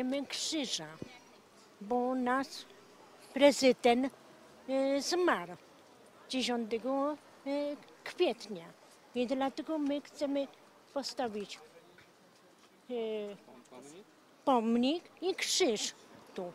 pilnujemy krzyża, bo nasz prezydent e, zmarł 10 e, kwietnia. I dlatego my chcemy postawić e, pomnik i krzyż tu.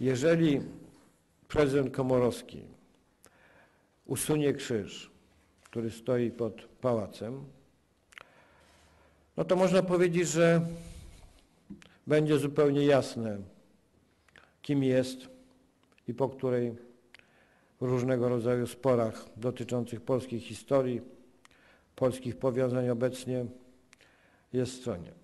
Jeżeli prezydent Komorowski usunie krzyż, który stoi pod pałacem, no to można powiedzieć, że będzie zupełnie jasne, kim jest i po której w różnego rodzaju sporach dotyczących polskiej historii, polskich powiązań obecnie jest stronie.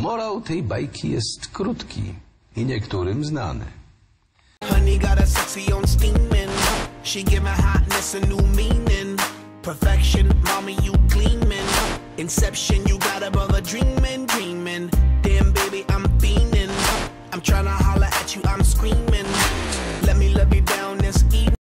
Morał tej bajki jest krótki i niektórym znany. Honey got a sexy on steaming. She give my hotness a new meaning. Perfection, mommy, you gleaming. Inception, you got above a dreaming, dreaming. Damn, baby, I'm fiending. I'm trying to holler at you, I'm screaming. Let me love you down.